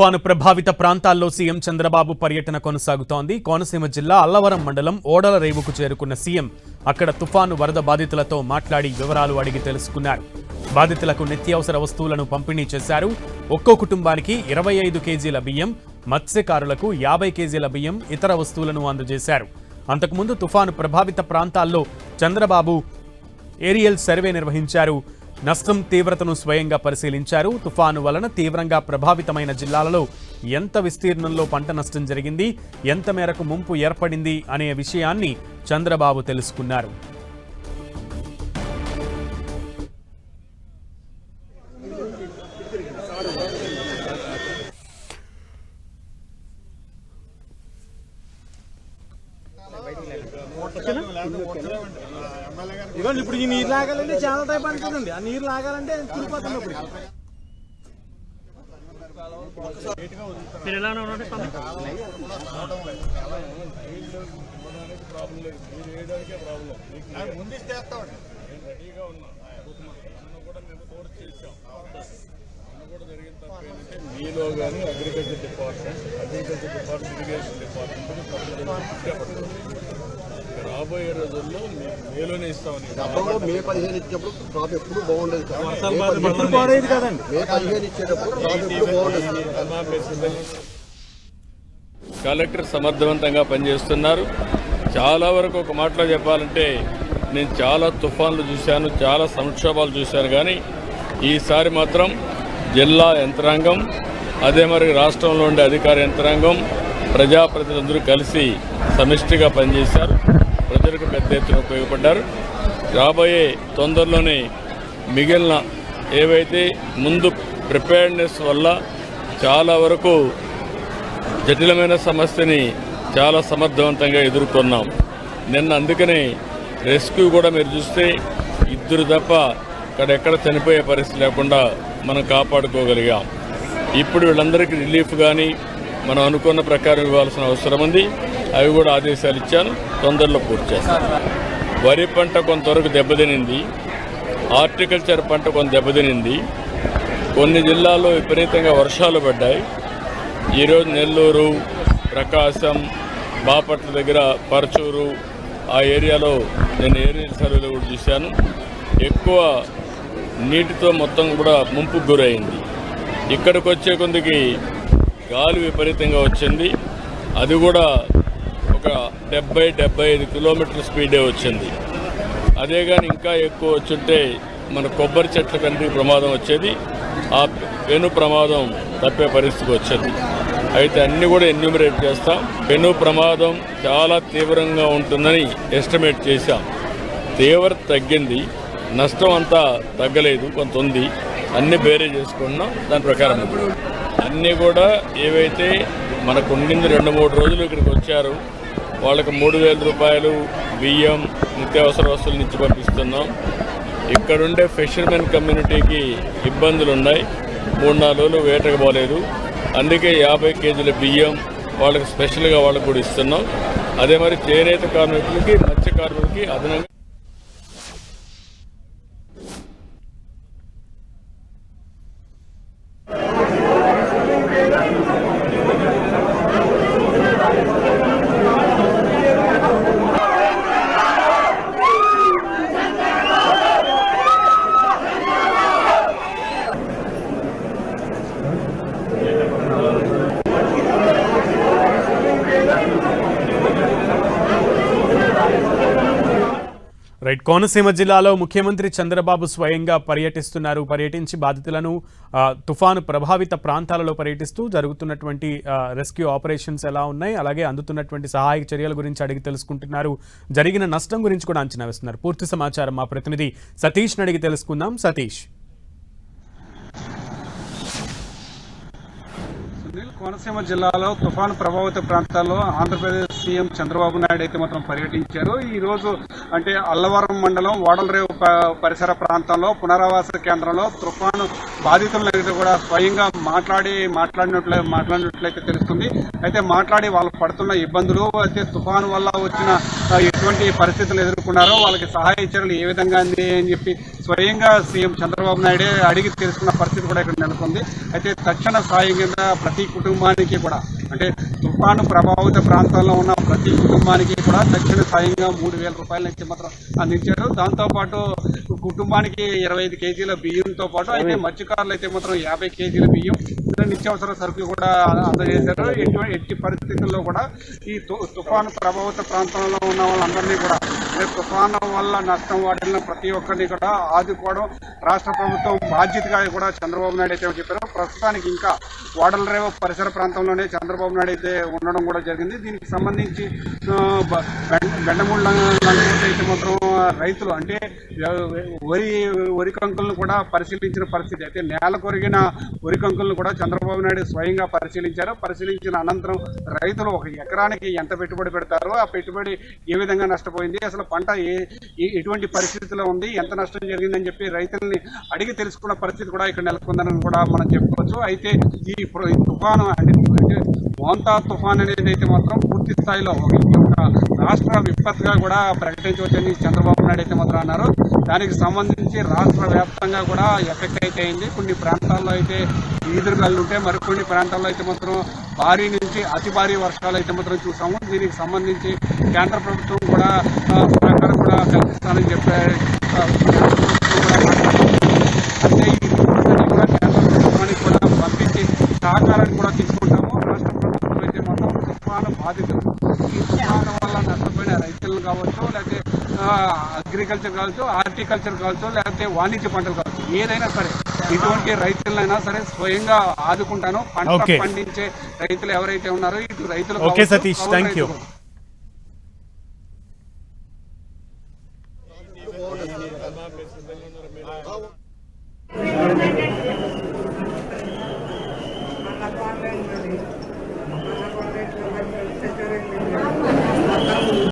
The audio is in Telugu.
తుఫాను ప్రభావిత ప్రాంతాల్లో సీఎం చంద్రబాబు పర్యటన కొనసాగుతోంది. కోనసీమ జిల్లా అల్లవరం మండలం ఓడల రేవుకు చేరుకున్న సీఎం అక్కడ తుఫాను వరద బాధితులతో మాట్లాడి వివరాలు అడిగి తెలుసుకున్నారు. బాధితులకు నిత్యావసర వస్తువులను పంపిణీ చేశారు. ఒక్కో కుటుంబానికి ఇరవై ఐదు కేజీల బియ్యం మత్స్యకారులకు యాభై కేజీల బియ్యం ఇతర వస్తువులను అందజేశారు. అంతకుముందు తుఫాను ప్రభావిత ప్రాంతాల్లో చంద్రబాబు ఏరియల్ సర్వే నిర్వహించారు. నష్టం తీవ్రతను స్వయంగా పరిశీలించారు. తుఫాను వలన తీవ్రంగా ప్రభావితమైన జిల్లాలలో ఎంత విస్తీర్ణంలో పంట నష్టం జరిగింది? ఎంత మేరకు ముంపు ఏర్పడింది? అనే విషయాన్ని చంద్రబాబు తెలుసుకున్నారు. ఇదిగోండి ఇప్పుడు ఈ నీరు లాగాలంటే చాలా టైం పడుతుందండి ఆ నీరు లాగాలంటే తిరిగిపోతుంది ఇప్పుడు మీరు ఎలా ఉండండి మీలో కానీ agriculture department agriculture department irrigation department రాబోయే రోజుల్లో మేలోనే ఇస్తామని గతంలో మే పదిహేను ఇచ్చేటప్పుడు క్రాప్ ఎప్పుడు బాగుండేది. కదండి మే పదిహేను ఇచ్చేటప్పుడు క్రాప్ ఎప్పుడు బాగుండేది. కలెక్టర్ సమర్థవంతంగా పనిచేస్తున్నారు. చాలా వరకు ఒక మాటలో చెప్పాలంటే నేను చాలా తుఫాన్లు చూశాను చాలా సంక్షోభాలు చూశాను కానీ ఈసారి మాత్రం జిల్లా యంత్రాంగం అదే మరి రాష్ట్రంలో ఉండే అధికార యంత్రాంగం ప్రజాప్రతినిధులందరూ కలిసి సమిష్టిగా పనిచేశారు. ప్రజలకు పెద్ద ఎత్తున ఉపయోగపడ్డారు. రాబోయే తొందరలోనే మిగిలిన ఏవైతే ముందు ప్రిపేర్నెస్ వల్ల చాలా వరకు జటిలమైన సమస్యని చాలా సమర్థవంతంగా ఎదుర్కొన్నాం. నిన్న అందుకనే రెస్క్యూ కూడా మీరు చూస్తే ఇద్దరు తప్ప అక్కడెక్కడ చనిపోయే పరిస్థితి లేకుండా మనం కాపాడుకోగలిగాం. ఇప్పుడు వీళ్ళందరికీ రిలీఫ్ కానీ మనం అనుకున్న ప్రకారం ఇవ్వాల్సిన అవసరం ఉంది. అవి కూడా ఆదేశాలు ఇచ్చాను. తొందరలో పూర్తి చేస్తాను. వరి పంట కొంతవరకు దెబ్బతినింది. హార్టికల్చర్ పంట కొంత దెబ్బతినింది. కొన్ని జిల్లాల్లో విపరీతంగా వర్షాలు పడ్డాయి. ఈరోజు నెల్లూరు ప్రకాశం బాపట్ల దగ్గర పరచూరు ఆ ఏరియాలో నేను ఏరియల్ సర్వేలో కూడా చూశాను. ఎక్కువ నీటితో మొత్తం కూడా ముంపుకు గురైంది. ఇక్కడికి వచ్చే కొందికి గాలి విపరీతంగా వచ్చింది. అది కూడా ఒక డెబ్బై డెబ్బై ఐదు కిలోమీటర్ స్పీడే వచ్చింది. అదే కానీ ఇంకా ఎక్కువ వచ్చుంటే మన కొబ్బరి చెట్ల కంటే ప్రమాదం వచ్చేది. ఆ పెను ప్రమాదం తప్పే పరిస్థితికి వచ్చేది. అయితే అన్ని కూడా ఎన్యూమరేట్ చేస్తాం. పెను ప్రమాదం చాలా తీవ్రంగా ఉంటుందని ఎస్టిమేట్ చేశాం. తీవ్రత తగ్గింది. నష్టం అంతా తగ్గలేదు. కొంత ఉంది. అన్ని బేరే చేసుకున్నాం. దాని ప్రకారం ఇప్పుడు అన్నీ కూడా ఏవైతే మనకు ఉండింది రెండు మూడు రోజులు ఇక్కడికి వచ్చారు. వాళ్ళకి మూడు వేల రూపాయలు బియ్యం నిత్యావసర వస్తువులు ఇచ్చి పంపిస్తున్నాం. ఇక్కడుండే ఫిషర్మెన్ కమ్యూనిటీకి ఇబ్బందులు ఉన్నాయి మూడు నాలుగు రోజులు వేటకు పోలేదు. అందుకే యాభై కేజీల బియ్యం వాళ్ళకి స్పెషల్గా వాళ్ళకి కూడా ఇస్తున్నాం. అదే మరి చేనేత కార్మికులకి మత్స్య కార్మికులకి అదనంగా రైట్. కోనసీమ జిల్లాలో ముఖ్యమంత్రి చంద్రబాబు స్వయంగా పర్యటిస్తున్నారు. పర్యటించి బాధితులను తుఫాను ప్రభావిత ప్రాంతాలలో పర్యటిస్తూ జరుగుతున్నటువంటి రెస్క్యూ ఆపరేషన్స్ ఎలా ఉన్నాయి అలాగే అందుతున్నటువంటి సహాయక చర్యల గురించి అడిగి తెలుసుకుంటున్నారు. జరిగిన నష్టం గురించి కూడా అంచనా వేస్తున్నారు. పూర్తి సమాచారం మా ప్రతినిధి సతీష్ అడిగి తెలుసుకుందాం. సతీష్. కోనసీమ జిల్లాలో తుఫాను ప్రభావిత ప్రాంతాల్లో ఆంధ్రప్రదేశ్ సీఎం చంద్రబాబు నాయుడు అయితే మాత్రం పర్యటించారు. ఈ రోజు అంటే అల్లవరం మండలం ఓడలరేవు పరిసర ప్రాంతంలో పునరావాస కేంద్రంలో తుఫాను బాధితులను కూడా స్వయంగా మాట్లాడి మాట్లాడినట్లు మాట్లాడినట్లయితే తెలుస్తుంది. అయితే మాట్లాడి వాళ్ళు పడుతున్న ఇబ్బందులు అయితే తుఫాను వల్ల వచ్చిన ఎటువంటి పరిస్థితులు ఎదుర్కొన్నారో వాళ్ళకి సహాయ చర్యలు ఏ విధంగా అంది అని చెప్పి స్వయంగా సీఎం చంద్రబాబు నాయుడే అడిగి తెలుసుకున్న పరిస్థితి కూడా ఇక్కడ నెలకొంది. అయితే తక్షణ సాయం కింద ప్రతి కుటుంబానికి కూడా అంటే తుఫాను ప్రభావిత ప్రాంతాల్లో ఉన్న ప్రతి కుటుంబానికి కూడా తక్షణ సాయంగా మూడు వేల రూపాయల నుంచి మాత్రం అందించారు. దాంతోపాటు కుటుంబానికి ఇరవై ఐదు కేజీల బియ్యంతో పాటు అయితే మత్స్యకారులు అయితే మాత్రం యాభై కేజీల బియ్యం నిత్యావసర సరుకులు కూడా అందజేశారు. ఎటువంటి ఎట్టి పరిస్థితుల్లో కూడా ఈ తు- తుఫాను ప్రభావిత ప్రాంతంలో ఉన్న వాళ్ళందరినీ కూడా తుఫాను వల్ల నష్టం వాటిల్ని ప్రతి ఒక్కరిని కూడా ఆదుకోవడం రాష్ట్ర ప్రభుత్వం బాధ్యతగా కూడా చంద్రబాబు నాయుడు అయితే చెప్పారు ప్రస్తుతానికి ఇంకా వాడల రేవ పరిసర ప్రాంతంలోనే చంద్రబాబు నాయుడు అయితే ఉండడం కూడా జరిగింది. దీనికి సంబంధించి ఆ, అయితే మాత్రం రైతులు అంటే వరి వరి కంకులను కూడా పరిశీలించిన పరిస్థితి అయితే నేల కొరిగిన వరి కంకులను కూడా చంద్రబాబు నాయుడు స్వయంగా పరిశీలించారు. పరిశీలించిన అనంతరం రైతులు ఒక ఎకరానికి ఎంత పెట్టుబడి పెడతారో ఆ పెట్టుబడి ఏ విధంగా నష్టపోయింది అసలు పంట ఏ ఏ- ఎటువంటి పరిస్థితిలో ఉంది ఎంత నష్టం జరిగిందని చెప్పి రైతుల్ని అడిగి తెలుసుకున్న పరిస్థితి కూడా ఇక్కడ నెలకొందని కూడా మనం చెప్పుకోవచ్చు. అయితే ఈ తుఫాను అంటే మోంతా తుఫాన్ అనేది అయితే మాత్రం పూర్తి స్థాయిలో ఒక రాష్ట్ర విపత్తుగా కూడా ప్రకటించవచ్చని చంద్రబాబు నాయుడు అయితే మాత్రం అన్నారు. దానికి సంబంధించి రాష్ట్ర వ్యాప్తంగా కూడా ఎఫెక్ట్ అయితే అయింది. కొన్ని ప్రాంతాల్లో అయితే ఈదురుగాలు ఉంటే మరికొన్ని ప్రాంతాల్లో అయితే మాత్రం భారీ నుంచి అతి భారీ వర్షాలు అయితే మాత్రం చూసాము. దీనికి సంబంధించి కేంద్ర ప్రభుత్వం కూడా సహకారం కూడా కల్పిస్తానని చెప్పారు. హార్టికల్చర్ కావచ్చు హార్టికల్చర్ కావచ్చు లేకపోతే వాణిజ్య పంటలు కావచ్చు ఏదైనా సరే ఇటువంటి రైతులైనా సరే స్వయంగా ఆదుకుంటాను. పంట పండించే రైతులు ఎవరైతే ఉన్నారో ఇటు రైతులు థ్యాంక్ యూ